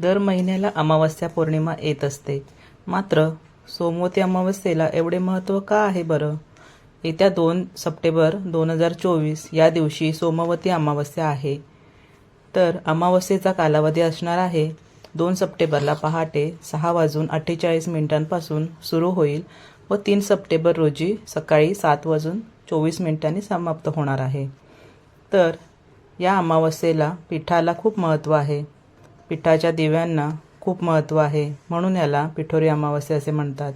दर महिन्याला अमावस्या पौर्णिमा येत असते. मात्र सोमवती अमावस्येला एवढे महत्त्व का आहे बरं? येत्या दोन सप्टेंबर दोन हजार चोवीस या दिवशी सोमवती अमावस्या आहे. तर अमावस्येचा कालावधी असणार आहे. दोन सप्टेंबरला पहाटे सहा वाजून अठ्ठेचाळीस मिनिटांपासून सुरू होईल व तीन सप्टेंबर रोजी सकाळी सात वाजून चोवीस मिनिटांनी समाप्त होणार आहे. तर या अमावस्येला पिठाला खूप महत्त्व आहे. पिठाच्या दिव्यांना खूप महत्त्व आहे म्हणून याला पिठोरी अमावस्या असे म्हणतात.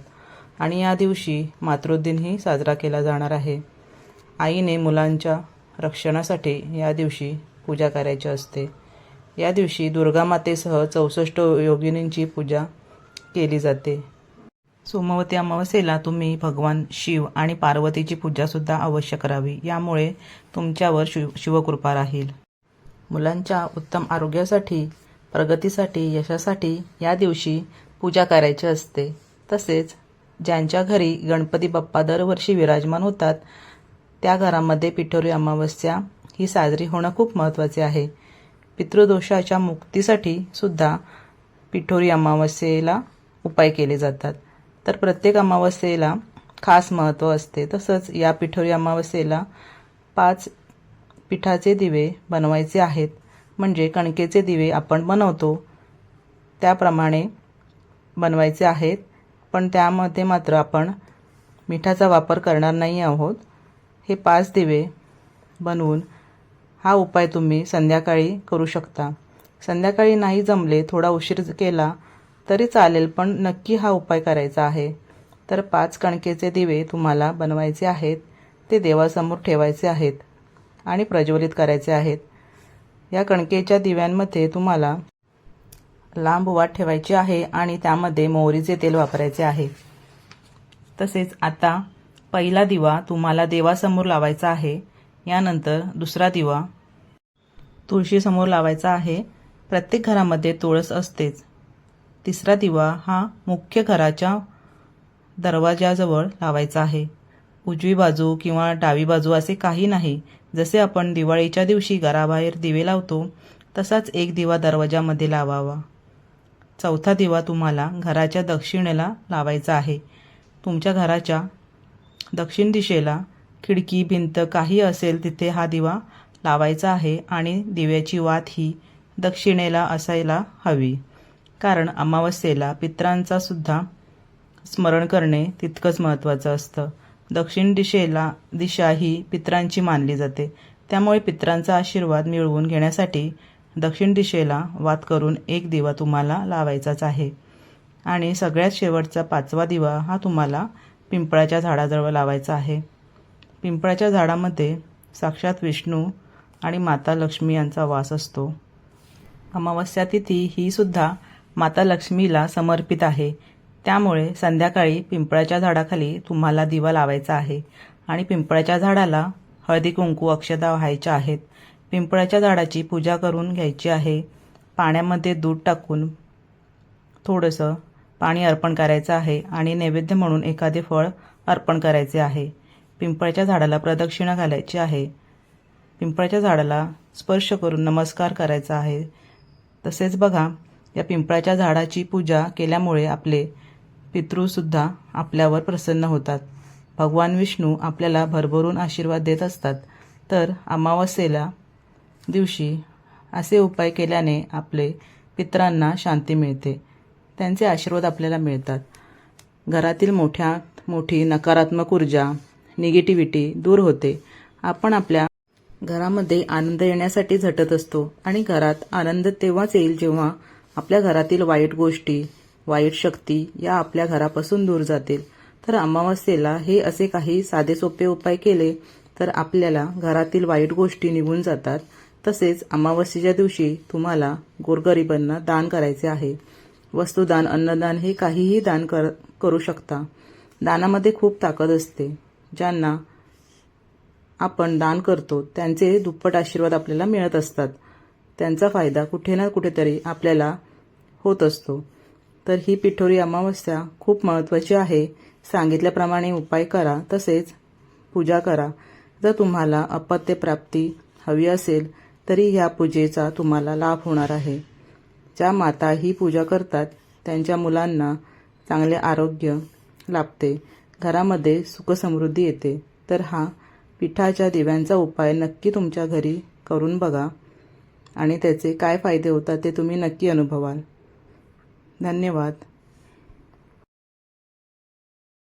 आणि या दिवशी मातृदिनही साजरा केला जाणार आहे. आईने मुलांच्या रक्षणासाठी या दिवशी पूजा करायची असते. या दिवशी दुर्गा मातेसह चौसष्ट योगिनींची पूजा केली जाते. सोमवती अमावस्येला तुम्ही भगवान शिव आणि पार्वतीची पूजासुद्धा अवश्य करावी. यामुळे तुमच्यावर शिव शिवकृपा राहील. मुलांच्या उत्तम आरोग्यासाठी प्रगतीसाठी यशासाठी या दिवशी पूजा करायची असते. तसेच ज्यांच्या घरी गणपती बाप्पा दरवर्षी विराजमान होतात त्या घरामध्ये पिठोरी अमावस्या ही साजरी होणं खूप महत्त्वाचे आहे. पितृदोषाच्या मुक्तीसाठी सुद्धा पिठोरी अमावस्येला उपाय केले जातात. तर प्रत्येक अमावस्येला खास महत्त्व असते. तसंच या पिठोरी अमावस्येला पाच पिठाचे दिवे बनवायचे आहेत. म्हणजे कणकेचे दिवे आपण बनवतो. त्याप्रमाणे बनवायचे आहेत. पण त्यामध्ये मात्र आपण मिठाचा वापर करणार नाही आहोत. हे पाच दिवे बनवून हा उपाय तुम्ही संध्याकाळी करू शकता. संध्याकाळी नाही जमले थोडा उशीर केला तरी चालेल पण नक्की हा उपाय करायचा आहे. तर पाच कणकेचे दिवे तुम्हाला बनवायचे आहेत. ते देवासमोर ठेवायचे आहेत आणि प्रज्वलित करायचे आहेत. या कणकेच्या दिव्यांमध्ये तुम्हाला लांब वाट ठेवायची आहे आणि त्यामध्ये मोहरीचे तेल वापरायचे आहे. तसेच आता पहिला दिवा तुम्हाला देवासमोर लावायचा आहे. यानंतर दुसरा दिवा तुळशीसमोर लावायचा आहे. प्रत्येक घरामध्ये तुळस असतेच. तिसरा दिवा हा मुख्य घराच्या दरवाजाजवळ लावायचा आहे. उजवी बाजू किंवा डावी बाजू असे काही नाही. जसे आपण दिवाळीच्या दिवशी घराबाहेर दिवे लावतो तसाच एक दिवा दरवाजामध्ये लावावा. चौथा दिवा तुम्हाला घराच्या दक्षिणेला लावायचा आहे. तुमच्या घराच्या दक्षिण दिशेला खिडकी भिंत काही असेल तिथे हा दिवा लावायचा आहे आणि दिव्याची वात ही दक्षिणेला असायला हवी. कारण अमावस्येला पित्रांचा सुद्धा स्मरण करणे तितकंच महत्त्वाचं असतं. दक्षिण दिशेला दिशा ही पित्रांची मानली जाते. त्यामुळे पित्रांचा आशीर्वाद मिळवून घेण्यासाठी दक्षिण दिशेला वात करून एक दिवा तुम्हाला लावायचाच आहे. आणि सगळ्यात शेवटचा पाचवा दिवा हा तुम्हाला पिंपळाच्या झाडाजवळ लावायचा आहे. पिंपळाच्या झाडामध्ये साक्षात विष्णू आणि माता लक्ष्मी यांचा वास असतो. अमावस्या तिथी ही सुद्धा माता लक्ष्मीला समर्पित आहे. त्यामुळे संध्याकाळी पिंपळाच्या झाडाखाली तुम्हाला दिवा लावायचा आहे. आणि पिंपळाच्या झाडाला हळदी कुंकू अक्षता व्हायच्या आहेत. पिंपळाच्या झाडाची पूजा करून घ्यायची आहे. पाण्यामध्ये दूध टाकून थोडंसं पाणी अर्पण करायचं आहे आणि नैवेद्य म्हणून एखादे फळ अर्पण करायचे आहे. पिंपळाच्या झाडाला प्रदक्षिणा घालायची आहे. पिंपळाच्या झाडाला स्पर्श करून नमस्कार करायचा आहे. तसेच बघा या पिंपळाच्या झाडाची पूजा केल्यामुळे आपले पितृसुद्धा आपल्यावर प्रसन्न होतात. भगवान विष्णू आपल्याला भरभरून आशीर्वाद देत असतात. तर अमावस्येला दिवशी असे उपाय केल्याने आपले पित्रांना शांती मिळते. त्यांचे आशीर्वाद आपल्याला मिळतात. घरातील मोठ्या मोठी नकारात्मक ऊर्जा निगेटिव्हिटी दूर होते. आपण आपल्या घरामध्ये आनंद येण्यासाठी झटत असतो आणि घरात आनंद तेव्हाच येईल जेव्हा आपल्या घरातील वाईट गोष्टी वाईट शक्ती या आपल्या घरापासून दूर जातील. तर अमावस्येला हे असे काही साधे सोपे उपाय केले तर आपल्याला घरातील वाईट गोष्टी निघून जातात. तसेच अमावस्येच्या दिवशी तुम्हाला गोरगरिबांना दान करायचे आहे. वस्तुदान अन्नदान हे काहीही दान कर करू शकता. दानामध्ये खूप ताकद असते. ज्यांना आपण दान करतो त्यांचे दुप्पट आशीर्वाद आपल्याला मिळत असतात. त्यांचा फायदा कुठे ना कुठेतरी आपल्याला होत असतो. तर ही पिठोरी अमावस्या खूप महत्त्वाची आहे. सांगितल्याप्रमाणे उपाय करा तसेच पूजा करा. जर तुम्हाला अपत्यप्राप्ती हवी असेल तरी ह्या पूजेचा तुम्हाला लाभ होणार आहे. ज्या माता ही पूजा करतात त्यांच्या मुलांना चांगले आरोग्य लाभते. घरामध्ये सुखसमृद्धी येते. तर हा पिठाच्या दिव्यांचा उपाय नक्की तुमच्या घरी करून बघा. आणि त्याचे काय फायदे होतात ते तुम्ही नक्की अनुभवाल. धन्यवाद.